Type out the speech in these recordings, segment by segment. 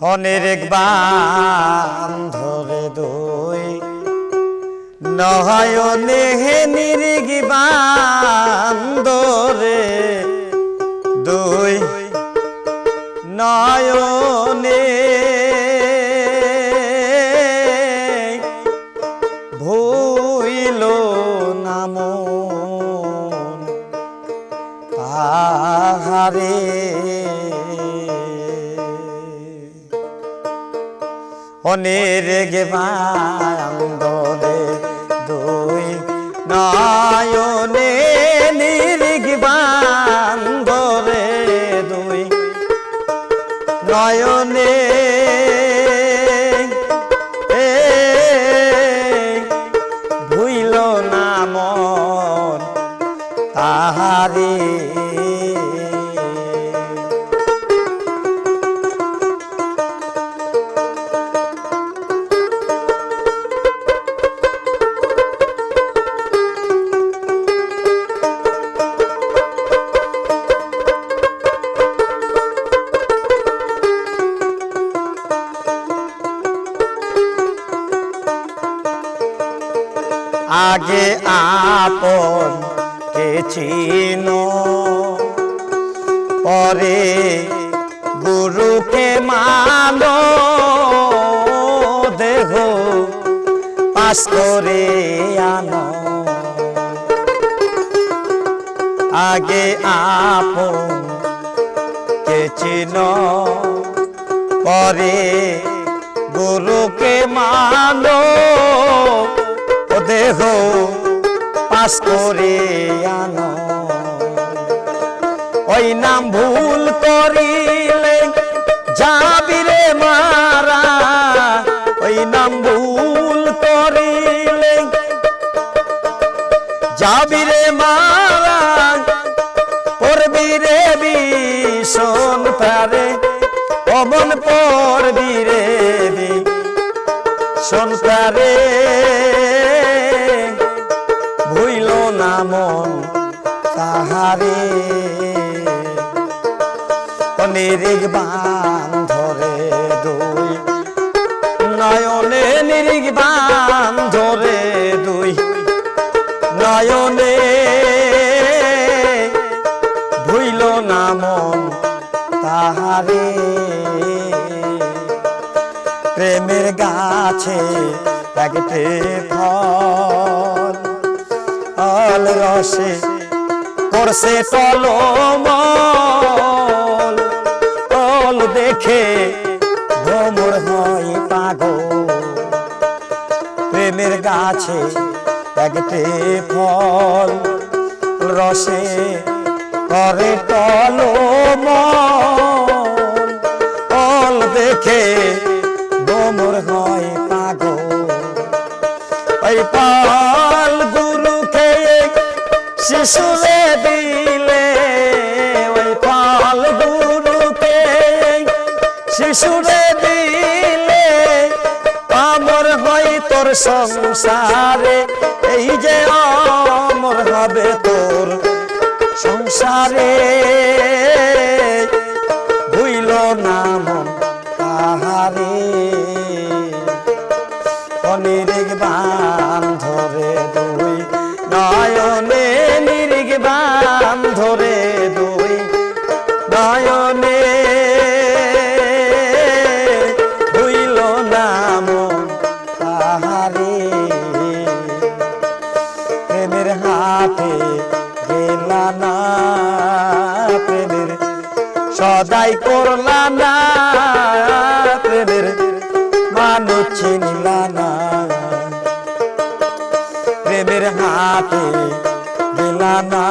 অনেক বান ধরে দই। নয়নে নিরিগি বান ধরে দুই। নয়নে ভুইল নাম তাহারে অনেরেগে বান্দরে দুই নয়নে নিরিগ বান্দরে দুই নয়নে ভুইল নামন তাহারে আগে আপন, কে চিন? পরে গুরুকে মান, দেহ পাস করে আনো। আগে আপন, কে পরে গুরুকে মানো পাস করে আনো। ওই নাম ভুল করিলে যাবি রে মারা। ওই নাম ভুল করিলে যাবি রে মারা। পড়বি রে ভীষণ তারে অমন পড়বি রে ভীষণ ভুইল না মন তাহারে। নিরিগ বান ধরে দুই, নয়নে নিরিগ বান ধরে দুই, নয়নে ভুইল না মন তাহারে। প্রেমের গাছে লাগতে ফল রসে, করছে টলমল। টল দেখে ভ্রমর হয় পাগল। প্রেমের গাছে একটি ফল, রসে করে টলমল। শিশুরে দিলে ওই পাল গুরুকে। শিশুরে দিলে আমর হয় তোর সংসারে। এই যে আমর হবে তোর সংসারে। ভুইল নাম তাহারে সদাই করলা না, প্রেমের মানুষ চিনলা না। প্রেমের হাতে গেলা না,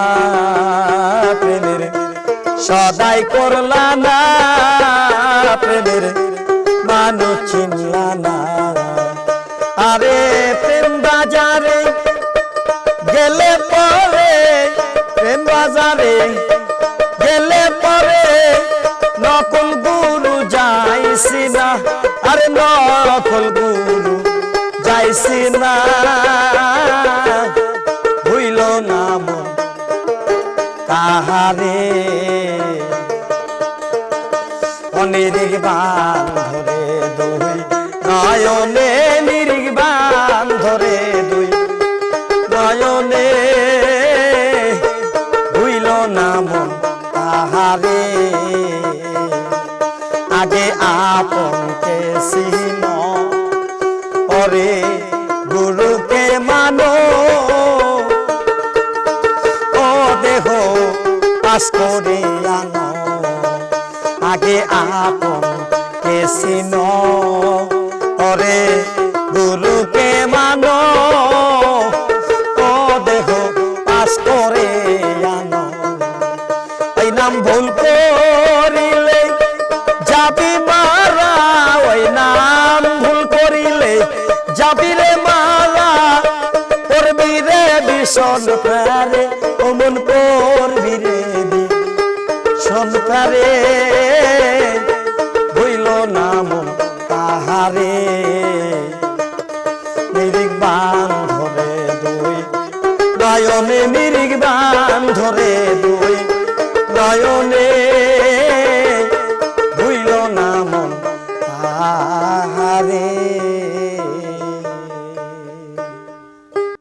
প্রেমের সদাই করলা না, প্রেমের মানুষ চিনলা না। আরে প্রেম বাজারে গেলে পরে, প্রেম বাজারে আরে নকল গুরু যাইছি না। ভুইল নাম তাহারে অনিরিগ বান ধরে দুই, নয়নে বান ধরে দুই, নয়নে হইল না মন তাহারে আপনকে সিন পরে যাবি মারা করবি রে ভীষণ প্যারে অমন পড়বি রে ভীষণ প্রারে